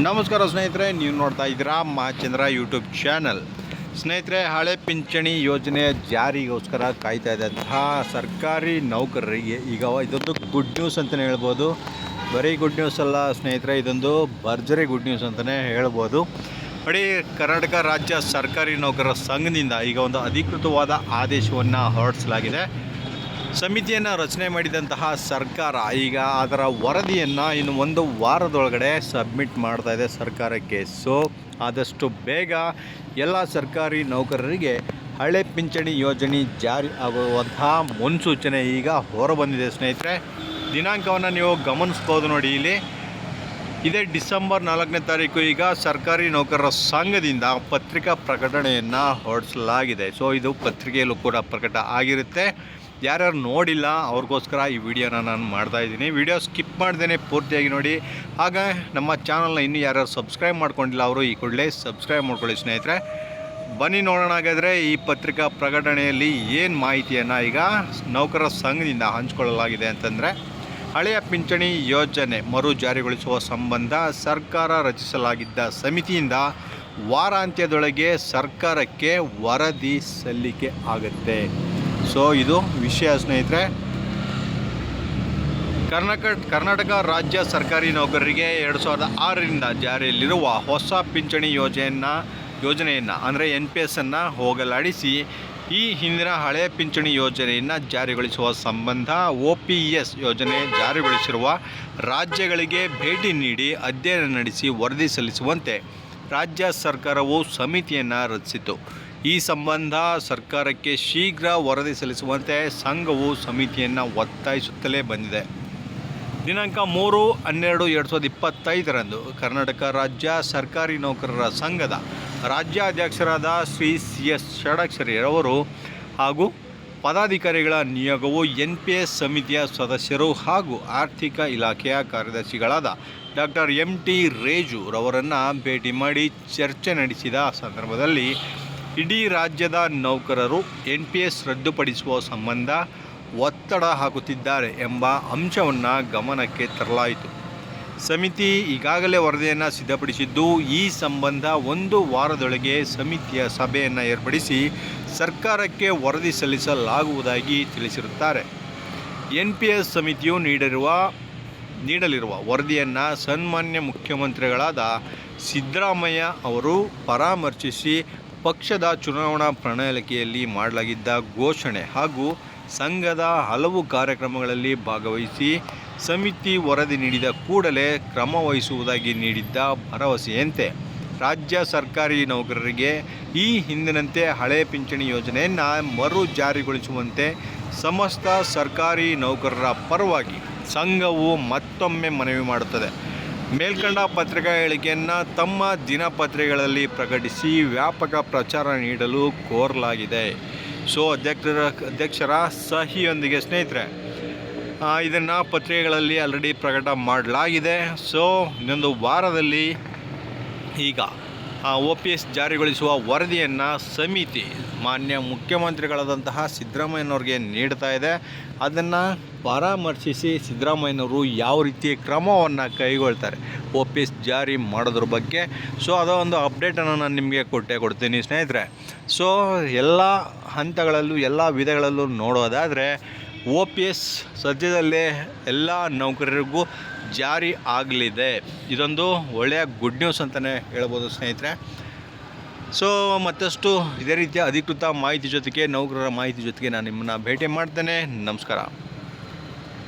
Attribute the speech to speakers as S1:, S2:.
S1: ನಮಸ್ಕಾರ ಸ್ನೇಹಿತರೆ, ನೀವು ನೋಡ್ತಾ ಇದ್ದೀರಾ ಮಹಾಚಂದ್ರ ಯೂಟ್ಯೂಬ್ ಚಾನಲ್ ಸ್ನೇಹಿತರೆ, ಹಳೆ ಪಿಂಚಣಿ ಯೋಜನೆ ಜಾರಿಗೋಸ್ಕರ ಕಾಯ್ತಾ ಇದ್ದಂತಹ ಸರ್ಕಾರಿ ನೌಕರರಿಗೆ ಈಗ ಇದೊಂದು ಗುಡ್ ನ್ಯೂಸ್ ಅಂತಲೇ ಹೇಳ್ಬೋದು. ಬರೀ ಗುಡ್ ನ್ಯೂಸ್ ಅಲ್ಲ ಸ್ನೇಹಿತರೆ, ಇದೊಂದು ಭರ್ಜರಿ ಗುಡ್ ನ್ಯೂಸ್ ಅಂತಲೇ ಹೇಳ್ಬೋದು. ನೋಡಿ ಕರ್ನಾಟಕ ರಾಜ್ಯ ಸರ್ಕಾರಿ ನೌಕರರ ಸಂಘದಿಂದ ಈಗ ಒಂದು ಅಧಿಕೃತವಾದ ಆದೇಶವನ್ನು ಹೊರಡಿಸಲಾಗಿದೆ. ಸಮಿತಿಯನ್ನು ರಚನೆ ಮಾಡಿದಂತಹ ಸರ್ಕಾರ ಈಗ ಅದರ ವರದಿಯನ್ನು ಇನ್ನು ಒಂದು ವಾರದೊಳಗಡೆ ಸಬ್ಮಿಟ್ ಮಾಡ್ತಾ ಇದೆ ಸರ್ಕಾರಕ್ಕೆ. ಸೊ ಆದಷ್ಟು ಬೇಗ ಎಲ್ಲ ಸರ್ಕಾರಿ ನೌಕರರಿಗೆ ಹಳೆ ಪಿಂಚಣಿ ಯೋಜನೆ ಜಾರಿ ಆಗುವಂತಹ ಮುನ್ಸೂಚನೆ ಈಗ ಹೊರಬಂದಿದೆ ಸ್ನೇಹಿತರೆ. ದಿನಾಂಕವನ್ನು ನೀವು ಗಮನಿಸ್ಬೋದು ನೋಡಿ ಇಲ್ಲಿ. ಇದೇ ಡಿಸೆಂಬರ್ ನಾಲ್ಕನೇ ತಾರೀಕು ಈಗ ಸರ್ಕಾರಿ ನೌಕರರ ಸಂಘದಿಂದ ಪತ್ರಿಕಾ ಪ್ರಕಟಣೆಯನ್ನು ಹೊರಡಿಸಲಾಗಿದೆ. ಸೊ ಇದು ಪತ್ರಿಕೆಯಲ್ಲೂ ಕೂಡ ಪ್ರಕಟ ಆಗಿರುತ್ತೆ. ಯಾರ್ಯಾರು ನೋಡಿಲ್ಲ, ಅವ್ರಿಗೋಸ್ಕರ ಈ ವಿಡಿಯೋನ ನಾನು ಮಾಡ್ತಾ ಇದ್ದೀನಿ. ವಿಡಿಯೋ ಸ್ಕಿಪ್ ಮಾಡ್ದೇ ಪೂರ್ತಿಯಾಗಿ ನೋಡಿ. ಆಗ ನಮ್ಮ ಚಾನಲ್ನ ಇನ್ನೂ ಯಾರ್ಯಾರು ಸಬ್ಸ್ಕ್ರೈಬ್ ಮಾಡ್ಕೊಂಡಿಲ್ಲ, ಅವರು ಈ ಕೂಡಲೇ ಸಬ್ಸ್ಕ್ರೈಬ್ ಮಾಡ್ಕೊಳ್ಳಿ ಸ್ನೇಹಿತರೆ. ಬನ್ನಿ ನೋಡೋಣ ಹಾಗಾದರೆ ಈ ಪತ್ರಿಕಾ ಪ್ರಕಟಣೆಯಲ್ಲಿ ಏನು ಮಾಹಿತಿಯನ್ನು ಈಗ ನೌಕರರ ಸಂಘದಿಂದ ಹಂಚಿಕೊಳ್ಳಲಾಗಿದೆ ಅಂತಂದರೆ, ಹಳೆಯ ಪಿಂಚಣಿ ಯೋಜನೆ ಮರು ಜಾರಿಗೊಳಿಸುವ ಸಂಬಂಧ ಸರ್ಕಾರ ರಚಿಸಲಾಗಿದ್ದ ಸಮಿತಿಯಿಂದ ವಾರಾಂತ್ಯದೊಳಗೆ ಸರ್ಕಾರಕ್ಕೆ ವರದಿ ಸಲ್ಲಿಕೆ ಆಗುತ್ತೆ. ಸೊ ಇದು ವಿಷಯ ಸ್ನೇಹಿತರೆ. ಕರ್ನಾಟಕ ಕರ್ನಾಟಕ ರಾಜ್ಯ ಸರ್ಕಾರಿ ನೌಕರರಿಗೆ ಎರಡು ಸಾವಿರದ ಆರರಿಂದ ಜಾರಿಯಲ್ಲಿರುವ ಹೊಸ ಪಿಂಚಣಿ ಯೋಜನೆಯನ್ನು ಯೋಜನೆಯನ್ನು, ಅಂದರೆ ಎನ್ ಪಿ ಎಸ್ಸನ್ನು ಹೋಗಲಾಡಿಸಿ ಈ ಹಿಂದಿನ ಹಳೆಯ ಪಿಂಚಣಿ ಯೋಜನೆಯನ್ನು ಜಾರಿಗೊಳಿಸುವ ಸಂಬಂಧ ಒ ಪಿ ಎಸ್ ಯೋಜನೆ ಜಾರಿಗೊಳಿಸಿರುವ ರಾಜ್ಯಗಳಿಗೆ ಭೇಟಿ ನೀಡಿ ಅಧ್ಯಯನ ನಡೆಸಿ ವರದಿ ಸಲ್ಲಿಸುವಂತೆ ರಾಜ್ಯ ಸರ್ಕಾರವು ಸಮಿತಿಯನ್ನು ರಚಿಸಿತು. ಈ ಸಂಬಂಧ ಸರ್ಕಾರಕ್ಕೆ ಶೀಘ್ರ ವರದಿ ಸಲ್ಲಿಸುವಂತೆ ಸಂಘವು ಸಮಿತಿಯನ್ನು ಒತ್ತಾಯಿಸುತ್ತಲೇ ಬಂದಿದೆ. ದಿನಾಂಕ ಮೂರು ಹನ್ನೆರಡು ಎರಡು ಸಾವಿರದ ಇಪ್ಪತ್ತೈದರಂದು ಕರ್ನಾಟಕ ರಾಜ್ಯ ಸರ್ಕಾರಿ ನೌಕರರ ಸಂಘದ ರಾಜ್ಯಾಧ್ಯಕ್ಷರಾದ ಶ್ರೀ ಸಿ ಎಸ್ ಷಡಕ್ಷರಿಯರವರು ಹಾಗೂ ಪದಾಧಿಕಾರಿಗಳ ನಿಯೋಗವು ಎನ್ ಪಿ ಎಸ್ ಸಮಿತಿಯ ಸದಸ್ಯರು ಹಾಗೂ ಆರ್ಥಿಕ ಇಲಾಖೆಯ ಕಾರ್ಯದರ್ಶಿಗಳಾದ ಡಾಕ್ಟರ್ ಎಂ ಟಿ ರೇಜು ರವರನ್ನು ಭೇಟಿ ಮಾಡಿ ಚರ್ಚೆ ನಡೆಸಿದ ಸಂದರ್ಭದಲ್ಲಿ ಇಡೀ ರಾಜ್ಯದ ನೌಕರರು ಎನ್ ಪಿ ಎಸ್ ರದ್ದುಪಡಿಸುವ ಸಂಬಂಧ ಒತ್ತಡ ಹಾಕುತ್ತಿದ್ದಾರೆ ಎಂಬ ಅಂಶವನ್ನು ಗಮನಕ್ಕೆ ತರಲಾಯಿತು. ಸಮಿತಿ ಈಗಾಗಲೇ ವರದಿಯನ್ನು ಸಿದ್ಧಪಡಿಸಿದ್ದು, ಈ ಸಂಬಂಧ ಒಂದು ವಾರದೊಳಗೆ ಸಮಿತಿಯ ಸಭೆಯನ್ನು ಏರ್ಪಡಿಸಿ ಸರ್ಕಾರಕ್ಕೆ ವರದಿ ಸಲ್ಲಿಸಲಾಗುವುದಾಗಿ ತಿಳಿಸಿರುತ್ತಾರೆ. ಎನ್ ಪಿ ಎಸ್ ಸಮಿತಿಯು ನೀಡಿರುವ, ನೀಡಲಿರುವ ವರದಿಯನ್ನು ಸನ್ಮಾನ್ಯ ಮುಖ್ಯಮಂತ್ರಿಗಳಾದ ಸಿದ್ದರಾಮಯ್ಯ ಅವರು ಪರಾಮರ್ಶಿಸಿ ಪಕ್ಷದ ಚುನಾವಣಾ ಪ್ರಣಾಳಿಕೆಯಲ್ಲಿ ಮಾಡಲಾಗಿದ್ದ ಘೋಷಣೆ ಹಾಗೂ ಸಂಘದ ಹಲವು ಕಾರ್ಯಕ್ರಮಗಳಲ್ಲಿ ಭಾಗವಹಿಸಿ ಸಮಿತಿ ವರದಿ ನೀಡಿದ ಕೂಡಲೇ ಕ್ರಮ ವಹಿಸುವುದಾಗಿ ನೀಡಿದ್ದ ಭರವಸೆಯಂತೆ ರಾಜ್ಯ ಸರ್ಕಾರಿ ನೌಕರರಿಗೆ ಈ ಹಿಂದಿನಂತೆ ಹಳೆ ಪಿಂಚಣಿ ಯೋಜನೆಯನ್ನು ಮರು ಜಾರಿಗೊಳಿಸುವಂತೆ ಸಮಸ್ತ ಸರ್ಕಾರಿ ನೌಕರರ ಪರವಾಗಿ ಸಂಘವು ಮತ್ತೊಮ್ಮೆ ಮನವಿ ಮಾಡುತ್ತದೆ. ಮೇಲ್ಕಂಡ ಪತ್ರಿಕಾ ಹೇಳಿಕೆಯನ್ನು ತಮ್ಮ ದಿನಪತ್ರಿಕೆಗಳಲ್ಲಿ ಪ್ರಕಟಿಸಿ ವ್ಯಾಪಕ ಪ್ರಚಾರ ನೀಡಲು ಕೋರಲಾಗಿದೆ. ಸೊ, ಅಧ್ಯಕ್ಷರ ಅಧ್ಯಕ್ಷರ ಸಹಿಯೊಂದಿಗೆ ಸ್ನೇಹಿತರೆ ಇದನ್ನು ಪತ್ರಿಕೆಗಳಲ್ಲಿ ಆಲ್ರೆಡಿ ಪ್ರಕಟ ಮಾಡಲಾಗಿದೆ. ಸೊ, ಇನ್ನೊಂದು ವಾರದಲ್ಲಿ ಈಗ ಒ ಪಿ ಎಸ್ ಜಾರಿಗೊಳಿಸುವ ವರದಿಯನ್ನು ಸಮಿತಿ, ಮಾನ್ಯ ಮುಖ್ಯಮಂತ್ರಿಗಳಾದಂತಹ ಸಿದ್ದರಾಮಯ್ಯನವ್ರಿಗೆ ನೀಡ್ತಾ ಇದೆ. ಅದನ್ನು ಪರಾಮರ್ಶಿಸಿ ಸಿದ್ದರಾಮಯ್ಯನವರು ಯಾವ ರೀತಿ ಕ್ರಮವನ್ನು ಕೈಗೊಳ್ತಾರೆ, ಒ ಪಿ ಎಸ್ ಜಾರಿ ಮಾಡೋದ್ರ ಬಗ್ಗೆ. ಸೊ, ಅದೋ ಒಂದು ಅಪ್ಡೇಟನ್ನು ನಾನು ನಿಮಗೆ ಕೊಟ್ಟೆ ಕೊಡ್ತೀನಿ ಸ್ನೇಹಿತರೆ. ಸೊ, ಎಲ್ಲ ಹಂತಗಳಲ್ಲೂ, ಎಲ್ಲ ವಿಧಗಳಲ್ಲೂ ನೋಡೋದಾದರೆ, ಒ ಪಿ ಎಸ್ ಸದ್ಯದಲ್ಲೇ ಎಲ್ಲ ನೌಕರರಿಗೂ ಜಾರಿ ಆಗಲಿದೆ. ಇದೊಂದು ಒಳ್ಳೆಯ ಗುಡ್ ನ್ಯೂಸ್ ಅಂತಲೇ ಹೇಳ್ಬೋದು ಸ್ನೇಹಿತರೆ. ಸೊ ಮತ್ತಷ್ಟು ಇದೇ ರೀತಿಯ ಅಧಿಕೃತ ಮಾಹಿತಿ ಜೊತೆಗೆ ನೌಕರರ ಮಾಹಿತಿ ಜೊತೆಗೆ ನಾನು ನಿಮ್ಮನ್ನು ಭೇಟಿ ಮಾಡ್ತೇನೆ. ನಮಸ್ಕಾರ.